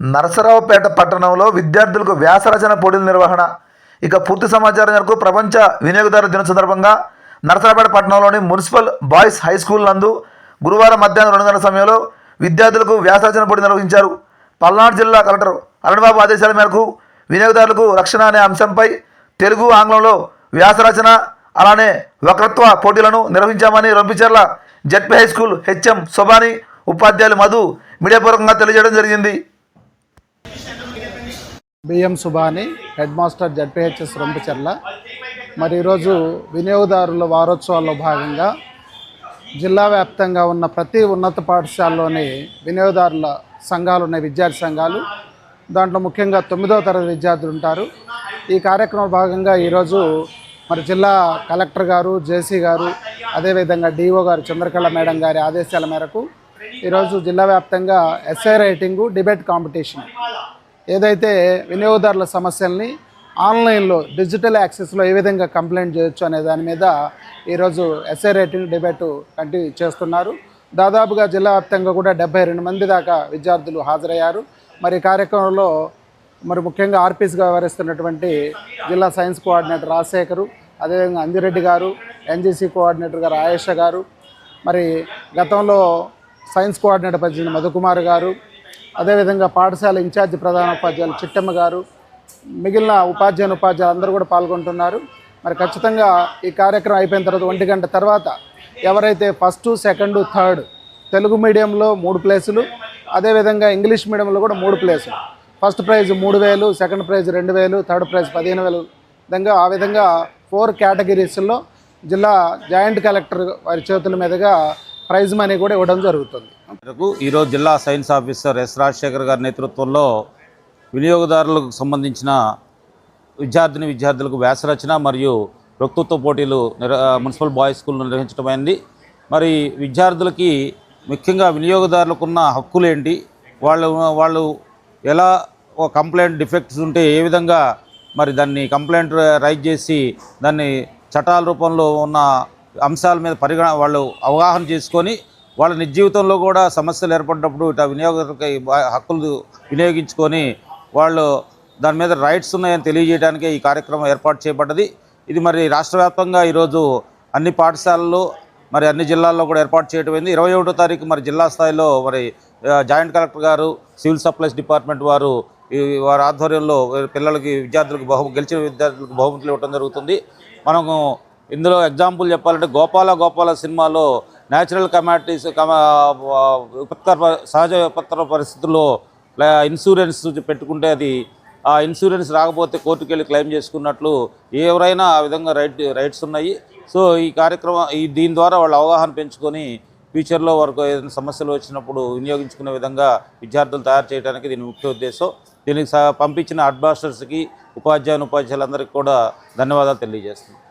నరసరావుపేట పట్టణంలో విద్యార్థులకు వ్యాసరచన పోటీల నిర్వహణ. ఇక పూర్తి సమాచారం మేరకు ప్రపంచ వినియోగదారుల దిన సందర్భంగా నరసరావుపేట పట్టణంలోని మున్సిపల్ బాయ్స్ హై స్కూల్ నందు గురువారం మధ్యాహ్నం రెండు గంటల సమయంలో విద్యార్థులకు వ్యాసరచన పోటీ నిర్వహించారు. పల్నాడు జిల్లా కలెక్టర్ అరుణబాబు ఆదేశాల మేరకు వినియోగదారులకు రక్షణ అనే అంశంపై తెలుగు ఆంగ్లంలో వ్యాసరచన అలానే వక్రత్వ పోటీలను నిర్వహించామని Rompicherla ZP high school HM Shobhani ఉపాధ్యాయులు మధు మీడియాపూర్వకంగా తెలియజేయడం జరిగింది. BM Subhani head master ZPHS Rompicherla. మరి ఈరోజు వినియోగదారుల వారోత్సవాల్లో భాగంగా జిల్లా వ్యాప్తంగా ఉన్న ప్రతి ఉన్నత పాఠశాలలోని వినియోగదారుల సంఘాలు ఉన్నాయి విద్యార్థి సంఘాలు. దాంట్లో ముఖ్యంగా తొమ్మిదవ తరగతి విద్యార్థులు ఉంటారు. ఈ కార్యక్రమం భాగంగా ఈరోజు మరి జిల్లా కలెక్టర్ గారు జేసీ గారు అదేవిధంగా డిఓ గారు చంద్రకళ మేడం గారి ఆదేశాల మేరకు ఈరోజు జిల్లా వ్యాప్తంగా ఎస్ఐ రైటింగు డిబేట్ కాంపిటీషన్. ఏదైతే వినియోగదారుల సమస్యల్ని ఆన్లైన్లో డిజిటల్ యాక్సెస్లో ఏ విధంగా కంప్లైంట్ చేయొచ్చు అనే దాని మీద ఈరోజు ఎస్ఐ రేటింగ్ డిబేట్ కంటిన్యూ చేస్తున్నారు. దాదాపుగా జిల్లా వ్యాప్తంగా కూడా డెబ్బై రెండు మంది దాకా విద్యార్థులు హాజరయ్యారు. మరి కార్యక్రమంలో మరి ముఖ్యంగా ఆర్పీస్గా వ్యవహరిస్తున్నటువంటి జిల్లా సైన్స్ కోఆర్డినేటర్ రాజశేఖరు అదేవిధంగా అంజిరెడ్డి గారు ఎన్జీసీ కోఆర్డినేటర్ గారు ఆయేష గారు మరి గతంలో సైన్స్ కోఆర్డినేటర్ పనిచేసిన మధుకుమార్ గారు అదేవిధంగా పాఠశాల ఇన్ఛార్జి ప్రధాన ఉపాధ్యాయులు చిట్టమ్మ గారు మిగిలిన ఉపాధ్యాయుని ఉపాధ్యాయులు అందరూ కూడా పాల్గొంటున్నారు. మరి ఖచ్చితంగా ఈ కార్యక్రమం అయిపోయిన తర్వాత ఒంటి గంట తర్వాత ఎవరైతే ఫస్ట్ సెకండ్ థర్డ్ తెలుగు మీడియంలో మూడు ప్లేసులు అదేవిధంగా ఇంగ్లీష్ మీడియంలో కూడా మూడు ప్లేసులు. ఫస్ట్ ప్రైజ్ మూడు వేలు సెకండ్ ప్రైజ్ రెండు వేలు థర్డ్ ప్రైజ్ పదిహేను వేలు. విధంగా ఆ విధంగా ఫోర్ కేటగిరీస్లో జిల్లా జాయింట్ కలెక్టర్ వారి చేతుల మీదుగా ప్రైజ్ మనీ కూడా ఇవ్వడం జరుగుతుంది. మేరకు ఈరోజు జిల్లా సైన్స్ ఆఫీసర్ ఎస్ రాజశేఖర్ గారి నేతృత్వంలో వినియోగదారులకు సంబంధించిన విద్యార్థిని విద్యార్థులకు వ్యాసరచన మరియు వక్తృత్వ పోటీలు మున్సిపల్ బాయ్స్ స్కూల్ నిర్వహించడమైంది మరి విద్యార్థులకి ముఖ్యంగా వినియోగదారులకు ఉన్న హక్కులు ఏంటి వాళ్ళు వాళ్ళు ఎలా కంప్లైంట్ డిఫెక్ట్స్ ఉంటే ఏ విధంగా మరి దాన్ని కంప్లైంట్ రైజ్ చేసి దాన్ని చట్టాల రూపంలో ఉన్న అంశాల మీద పరిగణ వాళ్ళు అవగాహన చేసుకొని వాళ్ళ నిజీవితంలో కూడా సమస్యలు ఏర్పడినప్పుడు ఇట్లా వినియోగదారులకి హక్కులు వినియోగించుకొని వాళ్ళు దాని మీద రైట్స్ ఉన్నాయని తెలియజేయడానికే ఈ కార్యక్రమం ఏర్పాటు చేయబడ్డది. ఇది మరి రాష్ట్ర వ్యాప్తంగా ఈరోజు అన్ని పాఠశాలల్లో మరి అన్ని జిల్లాల్లో కూడా ఏర్పాటు చేయడం అయింది. ఇరవై ఒకటో తారీఖు మరి జిల్లా స్థాయిలో మరి జాయింట్ కలెక్టర్ గారు సివిల్ సప్లైస్ డిపార్ట్మెంట్ వారు ఈ వారి ఆధ్వర్యంలో పిల్లలకి విద్యార్థులకు బహు గెలిచిన విద్యార్థులకు బహుమతులు ఇవ్వడం జరుగుతుంది. మనము ఇందులో ఎగ్జాంపుల్ చెప్పాలంటే గోపాల గోపాల సినిమాలో న్యాచురల్ కమాడిటీస్ కమా విపత్కర సహజ విపత్కర పరిస్థితుల్లో ఇన్సూరెన్స్ పెట్టుకుంటే అది ఆ ఇన్సూరెన్స్ రాకపోతే కోర్టుకు వెళ్ళి క్లెయిమ్ చేసుకున్నట్లు ఎవరైనా ఆ విధంగా రైట్ రైట్స్ ఉన్నాయి. సో ఈ కార్యక్రమం ఈ దీని ద్వారా వాళ్ళు అవగాహన పెంచుకొని ఫ్యూచర్లో వరకు ఏదైనా సమస్యలు వచ్చినప్పుడు వినియోగించుకునే విధంగా విద్యార్థులు తయారు చేయడానికి దీని ముఖ్య ఉద్దేశం. దీనికి స- పంపించిన అడ్బాస్టర్స్కి ఉపాధ్యాయుని ఉపాధ్యాయులందరికీ కూడా ధన్యవాదాలు తెలియజేస్తున్నాను